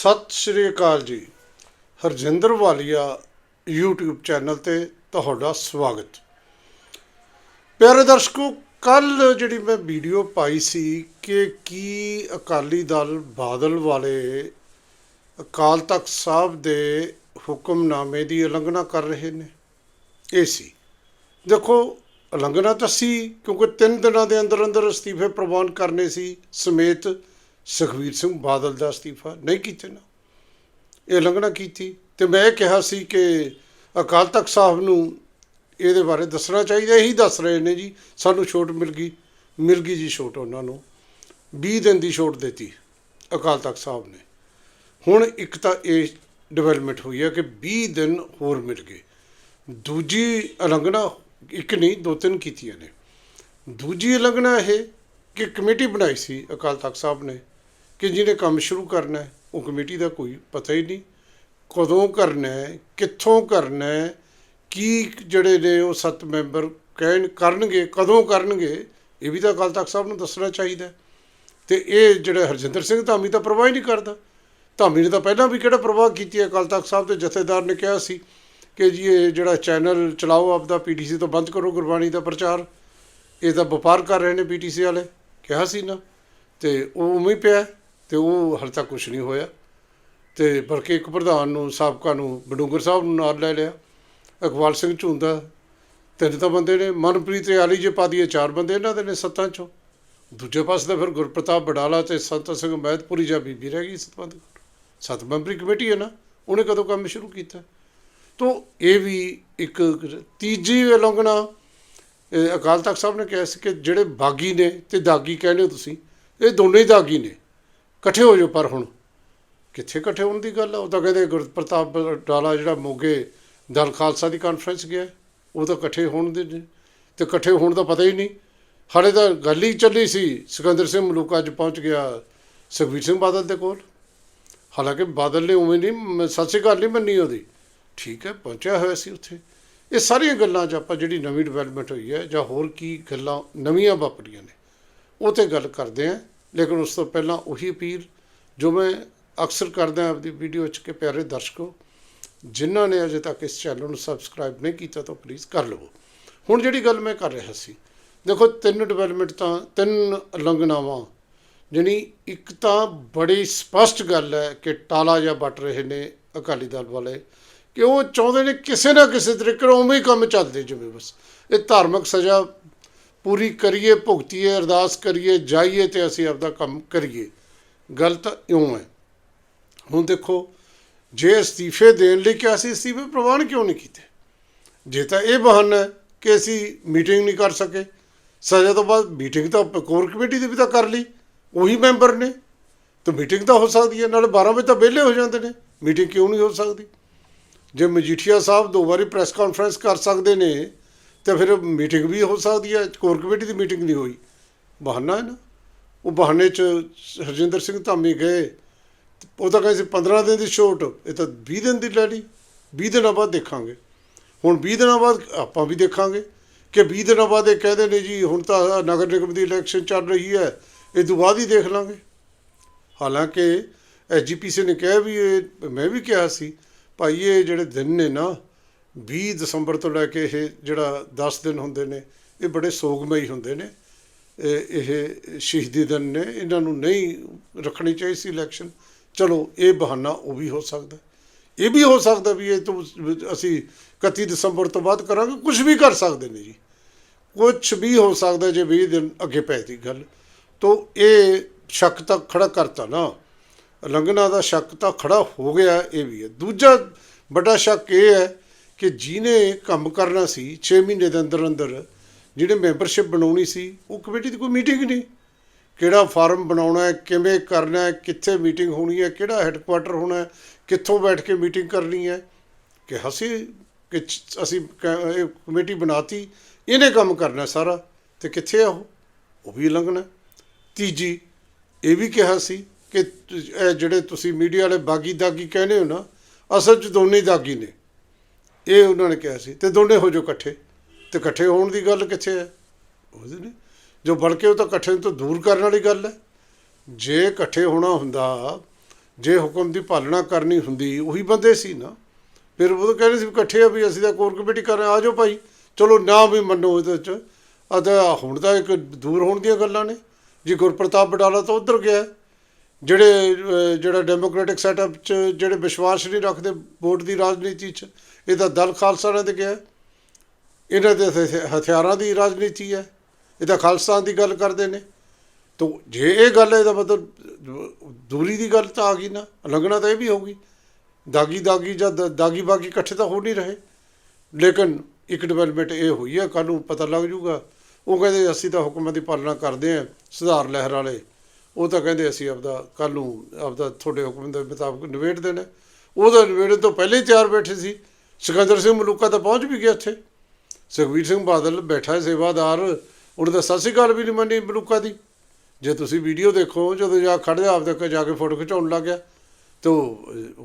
ਸਤਿ ਸ਼੍ਰੀ ਅਕਾਲ ਜੀ। ਹਰਜਿੰਦਰ ਵਾਲੀਆ YouTube channel ਤੇ ਤੁਹਾਡਾ ਸਵਾਗਤ। ਪਿਆਰੇ ਦਰਸ਼ਕੋ, ਕੱਲ ਜਿਹੜੀ ਮੈਂ ਵੀਡੀਓ ਪਾਈ ਸੀ ਕਿ ਕੀ ਅਕਾਲੀ ਦਲ ਬਾਦਲ ਵਾਲੇ ਅਕਾਲ ਤਖਤ ਸਾਹਿਬ ਦੇ ਹੁਕਮਨਾਮੇ ਦੀ ਉਲੰਘਣਾ ਕਰ ਰਹੇ ਨੇ। ਇਹ ਸੀ। ਦੇਖੋ, ਉਲੰਘਣਾ ਤਾਂ ਸੀ ਕਿਉਂਕਿ ਤਿੰਨ ਦਿਨਾਂ ਦੇ ਅੰਦਰ ਅੰਦਰ ਅਸਤੀਫੇ ਪ੍ਰਵਾਨ ਕਰਨੇ ਸੀ ਸਮੇਤ ਸੁਖਬੀਰ ਸਿੰਘ ਬਾਦਲ ਦਾ ਅਸਤੀਫਾ ਨਹੀਂ ਕੀਤੇ ਨਾ। ਇਹ ਉਲੰਘਣਾ ਕੀਤੀ ਤੇ ਮੈਂ ਇਹ ਕਿਹਾ ਸੀ ਕਿ ਅਕਾਲ ਤਖਤ ਸਾਹਿਬ ਨੂੰ ਇਹਦੇ ਬਾਰੇ ਦੱਸਣਾ ਚਾਹੀਦਾ, ਇਹੀ ਦੱਸ ਰਹੇ ਨੇ ਜੀ, ਸਾਨੂੰ ਛੋਟ ਮਿਲ ਗਈ ਮਿਲ ਗਈ ਜੀ ਛੋਟ ਉਹਨਾਂ ਨੂੰ। 20 ਦਿਨ ਦੀ ਛੋਟ ਦਿੱਤੀ ਅਕਾਲ ਤਖਤ ਸਾਹਿਬ ਨੇ। ਹੁਣ ਇੱਕ ਤਾਂ ਇਹ ਡਿਵੈਲਪਮੈਂਟ ਹੋਈ ਹੈ ਕਿ 20 ਦਿਨ ਹੋਰ ਮਿਲ ਗਏ। ਦੂਜੀ ਉਲੰਘਣਾ ਇੱਕ ਨਹੀਂ, ਦੋ ਤਿੰਨ ਕੀਤੀਆਂ ਨੇ। ਦੂਜੀ ਉਲੰਘਣਾ ਇਹ ਕਿ ਕਮੇਟੀ ਬਣਾਈ ਸੀ ਅਕਾਲ ਤਖਤ ਸਾਹਿਬ ਨੇ ਕਿ ਜਿਹਨੇ ਕੰਮ ਸ਼ੁਰੂ ਕਰਨਾ ਉਹ ਕਮੇਟੀ ਦਾ ਕੋਈ ਪਤਾ ਹੀ ਨਹੀਂ। ਕਦੋਂ ਕਰਨਾ ਹੈ, ਕਿੱਥੋਂ ਕਰਨਾ ਹੈ, ਕੀ ਜਿਹੜੇ ਨੇ ਉਹ ਸੱਤ ਮੈਂਬਰ ਕਹਿਣ, ਕਰਨਗੇ, ਕਦੋਂ ਕਰਨਗੇ, ਇਹ ਵੀ ਤਾਂ ਅਕਾਲ ਤਖਤ ਸਾਹਿਬ ਨੂੰ ਦੱਸਣਾ ਚਾਹੀਦਾ ਹੈ। ਤੇ ਇਹ ਜਿਹੜਾ ਹਰਜਿੰਦਰ ਸਿੰਘ ਧਾਮੀ ਤਾਂ ਪ੍ਰਵਾਹ ਹੀ ਨਹੀਂ ਕਰਦਾ। ਧਾਮੀ ਨੇ ਤਾਂ ਪਹਿਲਾਂ ਵੀ ਕਿਹੜਾ ਪ੍ਰਵਾਹ ਕੀਤੀ ਹੈ? ਅਕਾਲ ਤਖਤ ਸਾਹਿਬ ਦੇ ਜਥੇਦਾਰ ਨੇ ਕਿਹਾ ਸੀ ਕਿ ਜੀ ਇਹ ਜਿਹੜਾ ਚੈਨਲ ਚਲਾਓ, ਆਪਦਾ ਪੀਟੀਸੀ ਤੋਂ ਬੰਦ ਕਰੋ ਗੁਰਬਾਣੀ ਦਾ ਪ੍ਰਚਾਰ। ਇਹ ਤਾਂ ਵਪਾਰ ਕਰ ਰਹੇ ਨੇ ਪੀਟੀਸੀ ਵਾਲੇ, ਕਿਹਾ ਸੀ ਨਾ। ਤੇ ਉਹ ਉਵੇਂ ਹੀ ਪਿਆ। ਤੇ ਉਹ ਹਾਲੇ ਤੱਕ ਕੁਝ ਨਹੀਂ ਹੋਇਆ। ਤੇ ਬਲਕਿ ਇੱਕ ਪ੍ਰਧਾਨ ਨੂੰ, ਸਾਬਕਾ ਨੂੰ ਬਡੂੰਗਰ ਸਾਹਿਬ ਨੂੰ ਨਾਲ ਲੈ ਲਿਆ। ਇਕਬਾਲ ਸਿੰਘ ਝੁੰਦਾ, ਤਿੰਨ ਤਾਂ ਬੰਦੇ ਨੇ, ਮਨਪ੍ਰੀਤ ਰਿਆਲੀ ਜੇ ਪਾ ਦੀਏ ਚਾਰ ਬੰਦੇ ਇਹਨਾਂ ਦੇ ਨੇ ਸੱਤਾਂ ਚੋਂ। ਦੂਜੇ ਪਾਸੇ ਤਾਂ ਫਿਰ ਗੁਰਪ੍ਰਤਾਪ ਬਡਾਲਾ ਤੇ ਸੰਤ ਸਿੰਘ ਮਹਿਤਪੁਰੀ ਜਾਂ ਬੀਬੀ ਰਹਿ ਗਈ ਸੱਤਾਂ ਸੱਤ ਮੈਂਬਰੀ ਕਮੇਟੀ ਹੈ ਨਾ, ਉਹਨੇ ਕਦੋਂ ਕੰਮ ਸ਼ੁਰੂ ਕੀਤਾ? ਤੋ ਇਹ ਵੀ ਇੱਕ ਤੀਜੀ ਉਲੰਘਣਾ ਅਕਾਲ ਤਖਤ ਸਾਹਿਬ ਨੇ ਕਿਹਾ ਸੀ ਕਿ ਜਿਹੜੇ ਬਾਗੀ ਨੇ ਤੇ ਦਾਗੀ ਕਹਿੰਦੇ ਹੋ ਤੁਸੀਂ, ਇਹ ਦੋਨੇ ਹੀ ਦਾਗੀ ਨੇ। ਇਕੱਠੇ ਹੋ ਜਾਓ, ਪਰ ਹੁਣ ਕਿੱਥੇ ਇਕੱਠੇ ਹੋਣ ਦੀ ਗੱਲ ਆ? ਉਹ ਤਾਂ ਕਹਿੰਦੇ ਗੁਰਪ੍ਰਤਾਪ ਡਾਲਾ ਜਿਹੜਾ ਮੋਗੇ ਦਲ ਖਾਲਸਾ ਦੀ ਕਾਨਫਰੰਸ ਗਿਆ, ਉਹ ਤਾਂ ਇਕੱਠੇ ਹੋਣ ਦੇ ਨੇ। ਤੇ ਇਕੱਠੇ ਹੋਣ ਦਾ ਪਤਾ ਹੀ ਨਹੀਂ। ਹਾਲੇ ਤਾਂ ਗੱਲ ਹੀ ਚੱਲੀ ਸੀ, ਸਿਕੰਦਰ ਸਿੰਘ ਮਲੂਕਾ ਅੱਜ ਪਹੁੰਚ ਗਿਆ ਸੁਖਬੀਰ ਸਿੰਘ ਬਾਦਲ ਦੇ ਕੋਲ। ਹਾਲਾਂਕਿ ਬਾਦਲ ਨੇ ਉਵੇਂ ਨਹੀਂ, ਮ- ਸਤਿ ਸ਼੍ਰੀ ਅਕਾਲ ਨਹੀਂ ਮੰਨੀ ਉਹਦੀ। ਠੀਕ ਹੈ, ਪਹੁੰਚਿਆ ਹੋਇਆ ਸੀ ਉੱਥੇ। ਇਹ ਸਾਰੀਆਂ ਗੱਲਾਂ 'ਚ ਆਪਾਂ ਜਿਹੜੀ ਨਵੀਂ ਡਿਵੈਲਪਮੈਂਟ ਹੋਈ ਹੈ ਜਾਂ ਹੋਰ ਕੀ ਗੱਲਾਂ ਨਵੀਆਂ ਵਾਪਰੀਆਂ ਨੇ, ਉਹ ਤੇ ਗੱਲ ਕਰਦੇ ਆਂ ਲੇਕਿਨ ਉਸ ਤੋਂ ਪਹਿਲਾਂ ਉਹੀ ਅਪੀਲ ਜੋ ਮੈਂ ਅਕਸਰ ਕਰਦਾ ਆਪਦੀ ਵੀਡੀਓ 'ਚ ਕਿ ਪਿਆਰੇ ਦਰਸ਼ਕੋ, ਜਿਨ੍ਹਾਂ ਨੇ ਅਜੇ ਤੱਕ ਇਸ ਚੈਨਲ ਨੂੰ ਸਬਸਕ੍ਰਾਈਬ ਨਹੀਂ ਕੀਤਾ ਤਾਂ ਪਲੀਜ਼ ਕਰ ਲਵੋ। ਹੁਣ ਜਿਹੜੀ ਗੱਲ ਮੈਂ ਕਰ ਰਿਹਾ ਸੀ, ਦੇਖੋ ਤਿੰਨ ਡਿਵੈਲਪਮੈਂਟ ਤਾਂ ਤਿੰਨ ਉਲੰਘਣਾਵਾਂ ਜਿਹੜੀ ਇੱਕ ਤਾਂ ਬੜੀ ਸਪਸ਼ਟ ਗੱਲ ਹੈ ਕਿ ਟਾਲਾ ਜਾਂ ਵੱਟ ਰਹੇ ਨੇ ਅਕਾਲੀ ਦਲ ਵਾਲੇ ਕਿ ਉਹ ਚਾਹੁੰਦੇ ਨੇ ਕਿਸੇ ਨਾ ਕਿਸੇ ਤਰੀਕੇ ਨਾਲ ਉਵੇਂ ਹੀ ਕੰਮ ਚੱਲਦੇ ਜਿਵੇਂ ਬਸ। ਇਹ ਧਾਰਮਿਕ ਸਜ਼ਾ ਪੂਰੀ ਕਰੀਏ, ਭੁਗਤੀਏ, ਅਰਦਾਸ ਕਰੀਏ, ਜਾਈਏ ਤੇ ਅਸੀਂ ਆਪਦਾ ਕੰਮ ਕਰੀਏ। ਗੱਲ ਤਾਂ ਇਉਂ ਹੈ। ਹੁਣ ਦੇਖੋ, ਜੇ ਅਸਤੀਫੇ ਦੇਣ ਲਈ ਕਿਹਾ ਸੀ, ਅਸਤੀਫੇ ਪ੍ਰਵਾਨ ਕਿਉਂ ਨਹੀਂ ਕੀਤੇ? ਜੇ ਤਾਂ ਇਹ ਬਹਾਨਾ ਕਿ ਅਸੀਂ ਮੀਟਿੰਗ ਨਹੀਂ ਕਰ ਸਕੇ। ਸਜ਼ਾ ਤੋਂ ਬਾਅਦ ਮੀਟਿੰਗ ਤਾਂ ਕੋਰ ਕਮੇਟੀ ਦੀ ਵੀ ਤਾਂ ਕਰ ਲਈ, ਉਹੀ ਮੈਂਬਰ ਨੇ। ਤਾਂ ਮੀਟਿੰਗ ਤਾਂ ਹੋ ਸਕਦੀ ਹੈ, ਨਾਲੇ 12 ਵਜੇ ਤਾਂ ਵਿਹਲੇ ਹੋ ਜਾਂਦੇ ਨੇ। ਮੀਟਿੰਗ ਕਿਉਂ ਨਹੀਂ ਹੋ ਸਕਦੀ? ਜੇ ਮਜੀਠੀਆ ਸਾਹਿਬ ਦੋ ਵਾਰੀ ਪ੍ਰੈਸ ਕਾਨਫਰੰਸ ਕਰ ਸਕਦੇ ਨੇ ਤੇ ਫਿਰ ਮੀਟਿੰਗ ਵੀ ਹੋ ਸਕਦੀ ਹੈ, ਕੋਰ ਕਮੇਟੀ ਦੀ ਮੀਟਿੰਗ ਨਹੀਂ ਹੋਈ। ਬਹਾਨਾ ਹੈ ਨਾ। ਉਹ ਬਹਾਨੇ 'ਚ ਹਰਜਿੰਦਰ ਸਿੰਘ ਧਾਮੀ ਗਏ। ਉਹ ਤਾਂ ਕਹਿੰਦੇ ਸੀ 15 ਦਿਨ ਦੀ ਛੋਟ, ਇਹ ਤਾਂ 20 ਦਿਨ ਦੀ ਲੈ ਲਈ 20 ਦਿਨਾਂ ਬਾਅਦ ਦੇਖਾਂਗੇ। ਹੁਣ 20 ਦਿਨਾਂ ਬਾਅਦ ਆਪਾਂ ਵੀ ਦੇਖਾਂਗੇ ਕਿ 20 ਦਿਨਾਂ ਬਾਅਦ ਇਹ ਕਹਿੰਦੇ ਨੇ ਜੀ, ਹੁਣ ਤਾਂ ਨਗਰ ਨਿਗਮ ਦੀ ਇਲੈਕਸ਼ਨ ਚੱਲ ਰਹੀ ਹੈ, ਇਹ ਤੋਂ ਬਾਅਦ ਹੀ ਦੇਖ ਲਾਂਗੇ। ਹਾਲਾਂਕਿ ਐਸਜੀਪੀਸੀ ਨੇ ਕਿਹਾ ਵੀ ਇਹ, ਮੈਂ ਵੀ ਕਿਹਾ ਸੀ, ਭਾਈ ਇਹ ਜਿਹੜੇ ਦਿਨ ਨੇ ਨਾ 20 ਦਸੰਬਰ ਤੋਂ ਲੈ ਕੇ ਇਹ ਜਿਹੜਾ 10 ਦਿਨ ਹੁੰਦੇ ਨੇ, ਇਹ ਬੜੇ ਸੋਗਮਈ ਹੁੰਦੇ ਨੇ। ਇਹ ਇਹ ਸ਼ਹੀਦੀ ਦਿਨ ਨੇ। ਇਹਨਾਂ ਨੂੰ ਨਹੀਂ ਰੱਖਣੀ ਚਾਹੀਦੀ ਸੀ ਇਲੈਕਸ਼ਨ ਚਲੋ, ਇਹ ਬਹਾਨਾ ਉਹ ਵੀ ਹੋ ਸਕਦਾ। ਇਹ ਵੀ ਹੋ ਸਕਦਾ ਵੀ ਇਹ ਤੋਂ ਅਸੀਂ 31 ਦਸੰਬਰ ਤੋਂ ਬਾਅਦ ਕਰਾਂਗੇ। ਕੁਝ ਵੀ ਕਰ ਸਕਦੇ ਨੇ ਜੀ। ਕੁਝ ਵੀ ਹੋ ਸਕਦਾ ਜੇ 20 ਦਿਨ ਅੱਗੇ ਪੈਦੀ ਗੱਲ। ਤੋ ਇਹ ਸ਼ੱਕ ਤਾਂ ਖੜਾ ਕਰਤਾ ਨਾ। ਉਲੰਘਣਾ ਦਾ ਸ਼ੱਕ ਤਾਂ ਖੜਾ ਹੋ ਗਿਆ ਇਹ ਵੀ ਹੈ। ਦੂਜਾ ਵੱਡਾ ਸ਼ੱਕ ਇਹ ਹੈ ਕਿ ਜਿਹਨੇ ਕੰਮ ਕਰਨਾ ਸੀ 6 ਮਹੀਨੇ ਦੇ ਅੰਦਰ ਅੰਦਰ ਜਿਹਨੇ ਮੈਂਬਰਸ਼ਿਪ ਬਣਾਉਣੀ ਸੀ, ਉਹ ਕਮੇਟੀ ਦੀ ਕੋਈ ਮੀਟਿੰਗ ਨਹੀਂ। ਕਿਹੜਾ ਫਾਰਮ ਬਣਾਉਣਾ ਹੈ, ਕਿਵੇਂ ਕਰਨਾ ਹੈ, ਕਿੱਥੇ ਮੀਟਿੰਗ ਹੋਣੀ ਹੈ, ਕਿਹੜਾ ਹੈੱਡਕੁਆਟਰ ਹੋਣਾ ਹੈ, ਕਿੱਥੋਂ ਬੈਠ ਕੇ ਮੀਟਿੰਗ ਕਰਨੀ ਹੈ। ਕਿ ਅਸੀਂ ਕਿ ਅਸੀਂ ਕ- ਇਹ ਕਮੇਟੀ ਬਣਾਤੀ, ਇਹਨੇ ਕੰਮ ਕਰਨਾ ਸਾਰਾ, ਤੇ ਕਿੱਥੇ ਆ ਉਹ? ਉਹ ਵੀ ਉਲੰਘਣਾ ਤੀਜੀ, ਇਹ ਵੀ ਕਿਹਾ ਸੀ ਕਿ, ਇਹ ਜਿਹੜੇ ਤੁਸੀਂ ਮੀਡੀਆ ਵਾਲੇ ਬਾਗੀ ਦਾਗੀ ਕਹਿੰਦੇ ਹੋ ਨਾ, ਅਸਲ 'ਚ ਦੋਨੇ ਦਾਗੀ ਨੇ। ਇਹ ਉਹਨਾਂ ਨੇ ਕਿਹਾ ਸੀ ਤੇ ਦੋਨੇ ਹੋ ਜੋ ਇਕੱਠੇ। ਤੇ ਇਕੱਠੇ ਹੋਣ ਦੀ ਗੱਲ ਕਿੱਥੇ ਹੈ? ਉਹਦੇ ਨੇ। ਜੋ ਬਲਕਿ ਉਹ ਤਾਂ ਇਕੱਠੇ ਤੋਂ ਦੂਰ ਕਰਨ ਵਾਲੀ ਗੱਲ ਹੈ। ਜੇ ਇਕੱਠੇ ਹੋਣਾ ਹੁੰਦਾ ਜੇ ਹੁਕਮ ਦੀ ਪਾਲਣਾ ਕਰਨੀ ਹੁੰਦੀ ਉਹੀ ਬੰਦੇ ਸੀ ਨਾ। ਫਿਰ ਉਹ ਕਹਿੰਦੇ ਸੀ ਵੀ ਇਕੱਠੇ ਆ ਵੀ ਅਸੀਂ ਤਾਂ ਕੋਰ ਕਮੇਟੀ ਕਰ ਰਹੇ ਹਾਂ, ਆ ਜਾਓ ਭਾਈ। ਚਲੋ ਨਾ ਵੀ ਮੰਨੋ ਇਹਦੇ ਚ। ਅਦਾ ਹੁਣ ਤਾਂ ਇੱਕ ਦੂਰ ਹੋਣ ਦੀਆਂ ਗੱਲਾਂ ਨੇ। ਜੀ ਗੁਰਪ੍ਰਤਾਪ ਬਟਾਲਾ ਤਾਂ ਉਧਰ ਗਿਆ। ਜਿਹੜੇ ਜਿਹੜਾ ਡੈਮੋਕ੍ਰੈਟਿਕ ਸੈਟਅਪ ਚ ਜਿਹੜੇ ਵਿਸ਼ਵਾਸ ਨਹੀਂ ਰੱਖਦੇ ਵੋਟ ਦੀ ਰਾਜਨੀਤੀ ਚ, ਇਹ ਤਾਂ ਦਲ ਖਾਲਸਾ ਨੇ ਤੇ ਗਿਆ ਇਹਨਾਂ ਦੇ ਹਥਿ- ਹਥਿਆਰਾਂ ਦੀ ਰਾਜਨੀਤੀ ਹੈ। ਇਹ ਤਾਂ ਖਾਲਸਾ ਦੀ ਗੱਲ ਕਰਦੇ ਨੇ। ਤਾਂ ਜੇ ਇਹ ਗੱਲ ਹੈ, ਇਹਦਾ ਮਤਲਬ ਦੂਰੀ ਦੀ ਗੱਲ ਤਾਂ ਆ ਗਈ ਨਾ। ਲੱਗਣਾ ਤਾਂ ਇਹ ਵੀ ਹੋਗੀ ਦਾਗੀ ਦਾਗੀ ਜਾਂ ਦਾਗੀ ਬਾਗੀ ਇਕੱਠੇ ਤਾਂ ਹੋ ਨਹੀਂ ਰਹੇ। ਲੇਕਿਨ ਇੱਕ ਡਿਵੈਲਪਮੈਂਟ ਇਹ ਹੋਈ ਹੈ ਕੱਲ ਨੂੰ ਪਤਾ ਲੱਗ ਜੂਗਾ। ਉਹ ਕਹਿੰਦੇ ਅਸੀਂ ਤਾਂ ਹੁਕਮਾਂ ਦੀ ਪਾਲਣਾ ਕਰਦੇ ਹਾਂ, ਸੁਧਾਰ ਲਹਿਰ ਵਾਲੇ। ਉਹ ਤਾਂ ਕਹਿੰਦੇ ਅਸੀਂ ਆਪਦਾ ਕੱਲ ਨੂੰ ਆਪਦਾ ਤੁਹਾਡੇ ਹੁਕਮ ਦੇ ਮੁਤਾਬਕ ਨਿਬੇੜ ਦੇਣਾ। ਉਹਦਾ ਨਿਬੇੜਨ ਤੋਂ ਪਹਿਲੇ ਹੀ ਤਿਆਰ ਬੈਠੇ ਸੀ। ਸਿਕੰਦਰ ਸਿੰਘ ਮਲੂਕਾ ਤਾਂ ਪਹੁੰਚ ਵੀ ਗਿਆ ਇੱਥੇ। ਸੁਖਬੀਰ ਸਿੰਘ ਬਾਦਲ ਬੈਠਾ ਹੈ ਸੇਵਾਦਾਰ। ਉਹਨੇ ਤਾਂ ਸਤਿ ਗੱਲ ਵੀ ਨਹੀਂ ਮੰਨੀ ਮਲੂਕਾ ਦੀ। ਜੇ ਤੁਸੀਂ ਵੀਡੀਓ ਦੇਖੋ, ਜਦੋਂ ਜਾ ਖੜ ਜਾ, ਆਪਦੇ ਜਾ ਕੇ ਫੋਟੋ ਖਿਚਾਉਣ ਲੱਗ ਗਿਆ। ਤੋ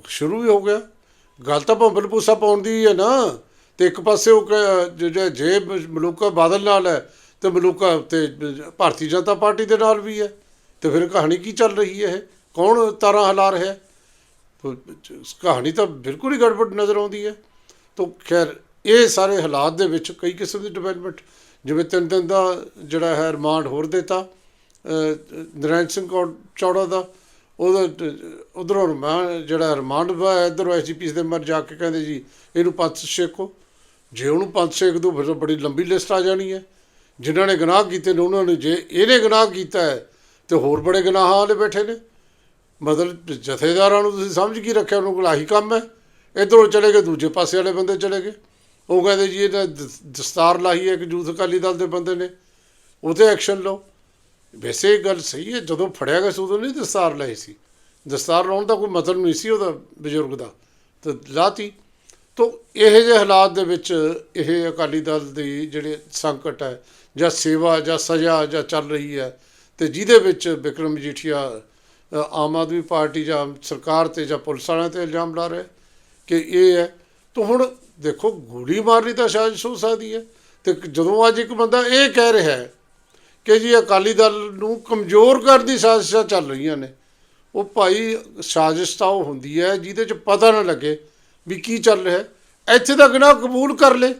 ਸ਼ੁਰੂ ਵੀ ਹੋ ਗਿਆ। ਗੱਲ ਤਾਂ ਭੰਬਲ ਪੂਸਾ ਪਾਉਣ ਦੀ ਹੈ ਨਾ। ਤੇ ਇੱਕ ਪਾਸੇ ਉਹ ਕ- ਜ- ਜੇ ਮਲੂਕਾ ਬਾਦਲ ਨਾਲ ਹੈ, ਤੇ ਮਲੂਕਾ ਤੇ ਭਾਰਤੀ ਜਨਤਾ ਪਾਰਟੀ ਦੇ ਨਾਲ ਵੀ ਹੈ। ਤੇ ਫਿਰ ਕਹਾਣੀ ਕੀ ਚੱਲ ਰਹੀ ਹੈ? ਇਹ ਕੌਣ ਤਾਰਾਂ ਹਿਲਾ ਰਿਹਾ ਹੈ? ਕਹਾਣੀ ਤਾਂ ਬਿਲਕੁਲ ਹੀ ਗੜਬੜ ਨਜ਼ਰ ਆਉਂਦੀ ਹੈ। ਤੋ ਖੈਰ ਇਹ ਸਾਰੇ ਹਾਲਾਤ ਦੇ ਵਿੱਚ ਕਈ ਕਿਸਮ ਦੀ ਡਿਵੈਲਪਮੈਂਟ ਜਿਵੇਂ ਤਿੰਨ ਦਿਨ ਦਾ ਜਿਹੜਾ ਹੈ ਰਿਮਾਂਡ ਹੋਰ ਦਿੱਤਾ ਅਹ, ਨਰਾਇਣ ਸਿੰਘ ਕੌਰ ਚੌੜਾ ਦਾ ਉਹਦਾ ਉਧਰੋਂ ਰਿਮਾਂਡ ਜਿਹੜਾ ਰਿਮਾਂਡ ਵਾ ਇਧਰੋਂ ਐਸਜੀਪੀ ਦੇ ਮਰ ਜਾ ਕੇ ਕਹਿੰਦੇ ਜੀ ਇਹਨੂੰ ਪੰਜ ਛੇਕੋ ਜੇ ਉਹਨੂੰ ਪੰਜ ਛੇਕ ਦੋ ਫਿਰ ਬੜੀ ਲੰਬੀ ਲਿਸਟ ਆ ਜਾਣੀ ਹੈ। ਜਿਨ੍ਹਾਂ ਨੇ ਗੁਨਾਹ ਕੀਤੇ ਨੇ ਉਹਨਾਂ ਨੇ ਜੇ ਇਹਨੇ ਗੁਨਾਹ ਕੀਤਾ ਹੈ ਤੇ ਹੋਰ ਬੜੇ ਗੁਨਾਹਾਂ ਵਾਲੇ ਬੈਠੇ ਨੇ। ਮਤਲਬ ਜਥੇਦਾਰਾਂ ਨੂੰ ਤੁਸੀਂ ਸਮਝ ਕੀ ਰੱਖਿਆ? ਉਹਨਾਂ ਕੋਲ ਆਹੀ ਕੰਮ ਹੈ। ਇਧਰੋਂ ਚਲੇ ਗਏ, ਦੂਜੇ ਪਾਸੇ ਵਾਲੇ ਬੰਦੇ ਚਲੇ ਗਏ। ਉਹ ਕਹਿੰਦੇ ਜੀ, ਇਹਦਾ ਦ- ਦਸਤਾਰ ਲਾਹੀ ਹੈ, ਇੱਕ ਯੂਥ ਅਕਾਲੀ ਦਲ ਦੇ ਬੰਦੇ ਨੇ। ਉਹਤੇ ਐਕਸ਼ਨ ਲਓ। ਵੈਸੇ ਇਹ ਗੱਲ ਸਹੀ ਹੈ, ਜਦੋਂ ਫੜਿਆ ਗਿਆ ਸੀ, ਉਦੋਂ ਨਹੀਂ ਦਸਤਾਰ ਲਾਈ ਸੀ। ਦਸਤਾਰ ਲਾਉਣ ਦਾ ਕੋਈ ਮਤਲਬ ਨਹੀਂ ਸੀ ਉਹਦਾ ਬਜ਼ੁਰਗ ਦਾ। ਤੇ ਲਾਤੀ। ਤੋ ਇਹ ਜਿਹੇ ਹਾਲਾਤ ਦੇ ਵਿੱਚ ਇਹ ਅਕਾਲੀ ਦਲ ਦੀ ਜਿਹੜੇ ਸੰਕਟ ਹੈ, ਜਾਂ ਸੇਵਾ, ਜਾਂ ਸਜ਼ਾ, ਜਾਂ ਚੱਲ ਰਹੀ ਹੈ ਤੇ ਜਿਹਦੇ ਵਿੱਚ ਵਿਕਰਮ ਮਜੀਠੀਆ ਆਮ ਆਦਮੀ ਪਾਰਟੀ ਜਾਂ ਸਰਕਾਰ ਤੇ ਜਾਂ ਪੁਲਿਸ ਵਾਲਿਆਂ ਤੇ ਇਲਜ਼ਾਮ ਲਾ ਰਿਹਾ ਕਿ ਇਹ ਹੈ, ਤਾਂ ਹੁਣ ਦੇਖੋ ਗੋਲੀ ਮਾਰਨੀ ਤਾਂ ਸਾਜ਼ਿਸ਼ ਹੋ ਸਕਦੀ ਹੈ ਤੇ ਜਦੋਂ ਅੱਜ ਇੱਕ ਬੰਦਾ ਇਹ ਕਹਿ ਰਿਹਾ ਹੈ ਕਿ ਜੀ ਅਕਾਲੀ ਦਲ ਨੂੰ ਕਮਜ਼ੋਰ ਕਰਨ ਦੀ ਸਾਜ਼ਿਸ਼ਾਂ ਚੱਲ ਰਹੀਆਂ ਨੇ, ਉਹ ਭਾਈ ਸਾਜ਼ਿਸ਼ ਤਾਂ ਉਹ ਹੁੰਦੀ ਹੈ ਜਿਹਦੇ ਚ ਪਤਾ ਨਾ ਲੱਗੇ ਵੀ ਕੀ ਚੱਲ ਰਿਹਾ ਹੈ। ਇੱਥੇ ਤਾਂ ਗੁਨਾਹ ਕਬੂਲ ਕਰ ਲੈ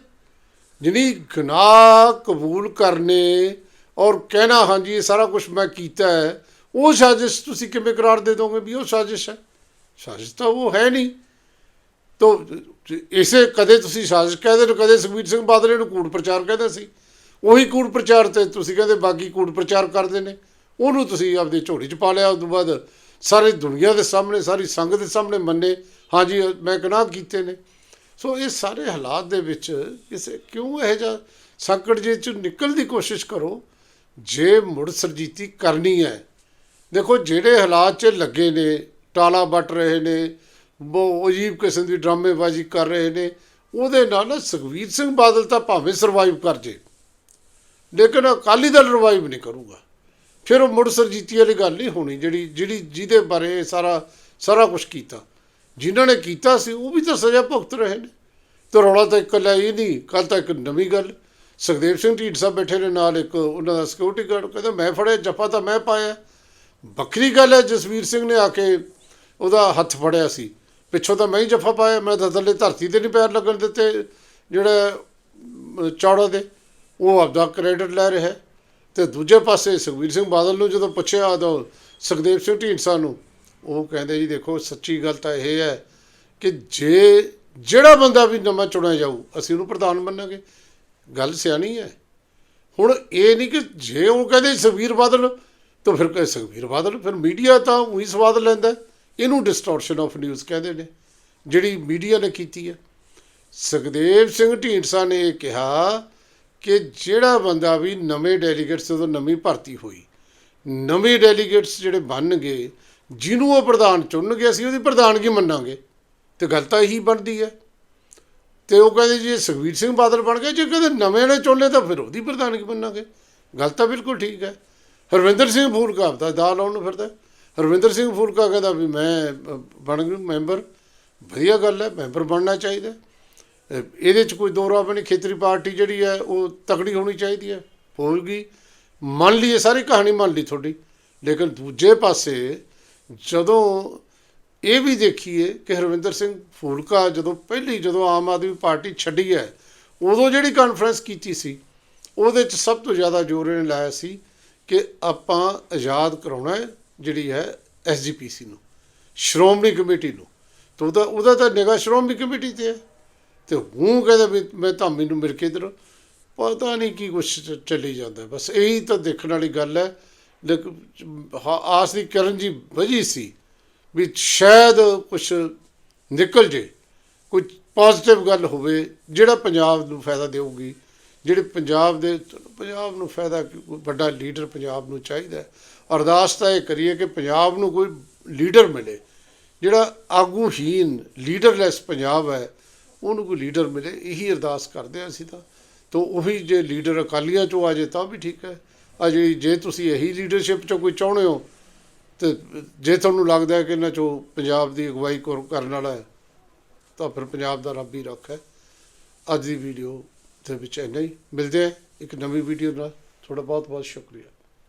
ਜਿਹਨੀ ਗੁਨਾਹ ਕਬੂਲ ਕਰਨੇ ਔਰ ਕਹਿਣਾ, ਹਾਂਜੀ, ਇਹ ਸਾਰਾ ਕੁਝ ਮੈਂ ਕੀਤਾ ਹੈ। ਉਹ ਸਾਜ਼ਿਸ਼ ਤੁਸੀਂ ਕਿਵੇਂ ਕਰਾਰ ਦੇ ਦੋਗੇ ਵੀ ਉਹ ਸਾਜ਼ਿਸ਼ ਹੈ? ਸਾਜ਼ਿਸ਼ ਤਾਂ ਉਹ ਹੈ ਨਹੀਂ। ਤੋ, ਇਸੇ ਕਦੇ ਤੁਸੀਂ ਸਾਜ਼ਿਸ਼ ਕਹਿੰਦੇ ਨੇ ਕਦੇ ਸੁਖਬੀਰ ਸਿੰਘ ਬਾਦਲ ਨੂੰ ਕੂੜ ਪ੍ਰਚਾਰ ਕਹਿੰਦੇ ਸੀ। ਉਹੀ ਕੂੜ ਪ੍ਰਚਾਰ ਤੇ ਤੁਸੀਂ ਕਹਿੰਦੇ ਬਾਕੀ ਕੂੜ ਪ੍ਰਚਾਰ ਕਰਦੇ ਨੇ। ਉਹਨੂੰ ਤੁਸੀਂ ਆਪਦੇ ਝੋਲੀ 'ਚ ਪਾ ਲਿਆ, ਉਸ ਤੋਂ ਬਾਅਦ ਸਾਰੀ ਦੁਨੀਆ ਦੇ ਸਾਹਮਣੇ, ਸਾਰੀ ਸੰਗਤ ਦੇ ਸਾਹਮਣੇ ਮੰਨੇ, ਹਾਂਜੀ, ਮੈਂ ਗੁਨਾਹ ਕੀਤੇ ਨੇ। ਸੋ ਇਹ ਸਾਰੇ ਹਾਲਾਤ ਦੇ ਵਿੱਚ ਕਿਸੇ ਕਿਉਂ ਇਹ ਜਿਹਾ ਸੰਕਟ ਜੇ ਚ ਨਿਕਲਣ ਦੀ ਕੋਸ਼ਿਸ਼ ਕਰੋ? ਜੇ ਮੁੜ ਸਰਜੀਤੀ ਕਰਨੀ ਹੈ, ਦੇਖੋ ਜਿਹੜੇ ਹਾਲਾਤ 'ਚ ਲੱਗੇ ਨੇ, ਟਾਲਾ ਵੱਟ ਰਹੇ ਨੇ ਉਹ ਅਜੀਬ ਕਿਸਮ ਦੀ ਡਰਾਮੇਬਾਜ਼ੀ ਕਰ ਰਹੇ ਨੇ, ਉਹਦੇ ਨਾਲ ਨਾ ਸੁਖਵੀਰ ਸਿੰਘ ਬਾਦਲ ਤਾਂ ਭਾਵੇਂ ਸਰਵਾਈਵ ਕਰ ਜੇ, ਲੇਕਿਨ ਅਕਾਲੀ ਦਲ ਰਿਵਾਈਵ ਨਹੀਂ ਕਰੂਗਾ। ਫਿਰ ਉਹ ਮੁੜ ਸਰਜੀਤੀ ਵਾਲੀ ਗੱਲ ਨਹੀਂ ਹੋਣੀ, ਜਿਹੜੀ ਜਿਹੜੀ ਜਿਹਦੇ ਬਾਰੇ ਸਾਰਾ ਸਾਰਾ ਕੁਝ ਕੀਤਾ। ਜਿਨ੍ਹਾਂ ਨੇ ਕੀਤਾ ਸੀ, ਉਹ ਵੀ ਤਾਂ ਸਜ਼ਾ ਭੁਗਤ ਰਹੇ ਨੇ। ਤੇ ਰੌਲਾ ਤਾਂ ਇਕੱਲਾ ਇਹ ਨਹੀਂ ਕੱਲ ਤਾਂ ਇੱਕ ਨਵੀਂ ਗੱਲ। ਸੁਖਦੇਵ ਸਿੰਘ ਢੀਂਡ ਬੈਠੇ ਨੇ ਨਾਲ ਇੱਕ ਉਹਨਾਂ ਦਾ ਸਿਕਿਉਰਿਟੀ ਗਾਰਡ ਕਹਿੰਦਾ ਮੈਂ ਫੜਿਆ ਜੱਫਾ ਤਾਂ ਮੈਂ ਪਾਇਆ। ਵੱਖਰੀ ਗੱਲ ਹੈ ਜਸਵੀਰ ਸਿੰਘ ਨੇ ਆ ਕੇ ਉਹਦਾ ਹੱਥ ਫੜਿਆ ਸੀ। ਪਿੱਛੋਂ ਤਾਂ ਮੈਂ ਹੀ ਜੱਫਾ ਪਾਇਆ ਮੈਂ ਤਾਂ ਥੱਲੇ ਧਰਤੀ ਤੇ ਨਹੀਂ ਪੈਰ ਲੱਗਣ ਦਿੱਤੇ ਜਿਹੜਾ ਅਮ, ਚੌੜਾ ਦੇ। ਉਹ ਆਪਦਾ ਕ੍ਰੈਡਿਟ ਲੈ ਰਿਹਾ ਹੈ। ਤੇ ਦੂਜੇ ਪਾਸੇ ਸੁਖਬੀਰ ਸਿੰਘ ਬਾਦਲ ਨੂੰ ਜਦੋਂ ਪੁੱਛਿਆ ਉਦੋਂ ਸੁਖਦੇਵ ਸਿੰਘ ਢੀਂਡਸਾ ਨੂੰ ਉਹ ਕਹਿੰਦੇ ਜੀ ਦੇਖੋ ਸੱਚੀ ਗੱਲ ਤਾਂ ਇਹ ਹੈ ਕਿ ਜੇ ਜਿਹੜਾ ਬੰਦਾ ਵੀ ਨਵਾਂ ਚੁਣਿਆ ਜਾਊ ਅਸੀਂ ਉਹਨੂੰ ਪ੍ਰਧਾਨ ਮੰਨਾਂਗੇ। ਗੱਲ ਸਿਆਣੀ ਹੈ। ਹੁਣ ਇਹ ਨਹੀਂ ਕਿ ਜੇ ਉਹ ਕਹਿੰਦੇ ਸੁਖਬੀਰ ਬਾਦਲ, ਤਾਂ ਫਿਰ ਕਹੇ ਸੁਖਬੀਰ ਬਾਦਲ, ਫਿਰ ਮੀਡੀਆ ਤਾਂ ਉਹੀ ਸਵਾਦ ਲੈਂਦਾ ਇਹਨੂੰ ਡਿਸਟੋਰਸ਼ਨ ਆਫ ਨਿਊਜ਼ ਕਹਿੰਦੇ ਨੇ, ਜਿਹੜੀ ਮੀਡੀਆ ਨੇ ਕੀਤੀ ਹੈ। ਸੁਖਦੇਵ ਸਿੰਘ ਢੀਂਡਸਾ ਨੇ ਇਹ ਕਿਹਾ ਕਿ ਜਿਹੜਾ ਬੰਦਾ ਵੀ ਨਵੇਂ ਡੈਲੀਗੇਟਸ ਜਦੋਂ ਨਵੀਂ ਭਰਤੀ ਹੋਈ, ਨਵੇਂ ਡੈਲੀਗੇਟਸ ਜਿਹੜੇ ਬਣਨਗੇ, ਜਿਹਨੂੰ ਉਹ ਪ੍ਰਧਾਨ ਚੁਣਨਗੇ, ਅਸੀਂ ਉਹਦੀ ਪ੍ਰਧਾਨਗੀ ਮੰਨਾਂਗੇ, ਤੇ ਗੱਲ ਤਾਂ ਇਹੀ ਬਣਦੀ ਹੈ। ਤੇ ਉਹ ਕਹਿੰਦੇ ਜੀ, ਇਹ ਸੁਖਬੀਰ ਸਿੰਘ ਬਾਦਲ ਬਣ ਗਏ, ਜੇ ਕਹਿੰਦੇ ਨਵੇਂ ਨੇ ਚੁਣਨੇ ਤਾਂ ਫਿਰ ਉਹਦੀ ਪ੍ਰਧਾਨਗੀ ਮੰਨਾਂਗੇ ਗੱਲ ਤਾਂ ਬਿਲਕੁਲ ਠੀਕ ਹੈ। ਹਰਵਿੰਦਰ ਸਿੰਘ ਫੂਲਕਾ ਤਾਂ ਦਾ ਲਾਉਣ ਨੂੰ ਫਿਰਦਾ। ਹਰਵਿੰਦਰ ਸਿੰਘ ਫੂਲਕਾ ਕਹਿੰਦਾ ਵੀ ਮੈਂ ਬਣ ਗਿਆ ਮੈਂਬਰ। ਵਧੀਆ ਗੱਲ ਹੈ, ਮੈਂਬਰ ਬਣਨਾ ਚਾਹੀਦਾ। ਇਹਦੇ ਚ ਕੋਈ ਦੋ ਰਾਹ ਨਹੀਂ ਖੇਤਰੀ ਪਾਰਟੀ ਜਿਹੜੀ ਹੈ, ਉਹ ਤਕੜੀ ਹੋਣੀ ਚਾਹੀਦੀ ਹੈ, ਹੋਊਗੀ। ਮੰਨ ਲਈਏ, ਸਾਰੀ ਕਹਾਣੀ ਮੰਨ ਲਈ ਤੁਹਾਡੀ। ਲੇਕਿਨ ਦੂਜੇ ਪਾਸੇ ਜਦੋਂ ਇਹ ਵੀ ਦੇਖੀਏ ਕਿ ਹਰਵਿੰਦਰ ਸਿੰਘ ਫੂਲਕਾ ਜਦੋਂ ਪਹਿਲੀ ਜਦੋਂ ਆਮ ਆਦਮੀ ਪਾਰਟੀ ਛੱਡੀ ਹੈ, ਉਦੋਂ ਜਿਹੜੀ ਕਾਨਫਰੰਸ ਕੀਤੀ ਸੀ, ਉਹਦੇ 'ਚ ਸਭ ਤੋਂ ਜ਼ਿਆਦਾ ਜ਼ੋਰ ਇਹਨੇ ਲਾਇਆ ਸੀ ਕਿ ਆਪਾਂ ਆਜ਼ਾਦ ਕਰਾਉਣਾ ਹੈ, ਜਿਹੜੀ ਹੈ ਐਸਜੀਪੀਸੀ ਨੂੰ, ਸ਼੍ਰੋਮਣੀ ਕਮੇਟੀ ਨੂੰ। ਤੇ ਉਹਦਾ ਉਹਦਾ ਤਾਂ ਨਿਗਾਹ ਸ਼੍ਰੋਮਣੀ ਕਮੇਟੀ ਤੇ ਹੈ। ਤੇ ਹੂੰ ਕਹਿੰਦਾ ਵੀ ਮੈਂ ਧਾਮੀ ਨੂੰ ਮਿਲ ਕੇ ਇਧਰ, ਪਤਾ ਨਹੀਂ ਕੀ ਕੁਛ ਚੱਲੀ ਜਾਂਦਾ ਬਸ ਇਹੀ ਤਾਂ ਦੇਖਣ ਵਾਲੀ ਗੱਲ ਹੈ। ਲੇਕਿਨ ਆਸ ਦੀ ਕਰਨ ਜੀ ਵਜੀ ਸੀ। ਵੀ ਸ਼ਾਇਦ ਕੁਛ ਨਿਕਲ ਜੇ ਕੋਈ ਪੋਜ਼ਿਟਿਵ ਗੱਲ ਹੋਵੇ ਜਿਹੜਾ ਪੰਜਾਬ ਨੂੰ ਫਾਇਦਾ ਦੇਊਗੀ ਜਿਹੜੇ ਪੰਜਾਬ ਦੇ ਪੰਜਾਬ ਨੂੰ ਫਾਇਦਾ ਕੀ, ਵੱਡਾ ਲੀਡਰ ਪੰਜਾਬ ਨੂੰ ਚਾਹੀਦਾ ਅਰਦਾਸ ਤਾਂ ਇਹ ਕਰੀਏ ਕਿ ਪੰਜਾਬ ਨੂੰ ਕੋਈ ਲੀਡਰ ਮਿਲੇ ਜਿਹੜਾ ਆਗੂਹੀਨ ਲੀਡਰਲੈਸ ਪੰਜਾਬ ਹੈ ਉਹਨੂੰ ਕੋਈ ਲੀਡਰ ਮਿਲੇ ਇਹੀ ਅਰਦਾਸ ਕਰਦੇ ਹਾਂ ਅਸੀਂ ਤਾਂ। ਤੋ ਉਹੀ ਜੇ ਲੀਡਰ ਅਕਾਲੀਆਂ ਚੋਂ ਆ ਜੇ ਤਾਂ ਵੀ ਠੀਕ ਹੈ। ਅਜੇ ਜੇ ਤੁਸੀਂ ਇਹੀ ਲੀਡਰਸ਼ਿਪ ਚੋਂ ਕੋਈ ਚਾਹੁੰਦੇ ਹੋ ਤੇ ਜੇ ਤੁਹਾਨੂੰ ਲੱਗਦਾ ਕਿ ਇਹਨਾਂ ਚੋਂ ਪੰਜਾਬ ਦੀ ਅਗਵਾਈ ਕਰ- ਕਰਨ ਵਾਲਾ ਹੈ, ਤਾਂ ਫਿਰ ਪੰਜਾਬ ਦਾ ਰੱਬ ਹੀ ਰੱਖ ਹੈ। ਅੱਜ ਦੀ ਵੀਡੀਓ ਦੇ ਵਿੱਚ ਇੰਨਾ ਹੀ। ਮਿਲਦੇ ਆ ਇੱਕ ਨਵੀਂ ਵੀਡੀਓ ਨਾਲ। ਤੁਹਾਡਾ ਬਹੁਤ ਬਹੁਤ ਸ਼ੁਕਰੀਆ।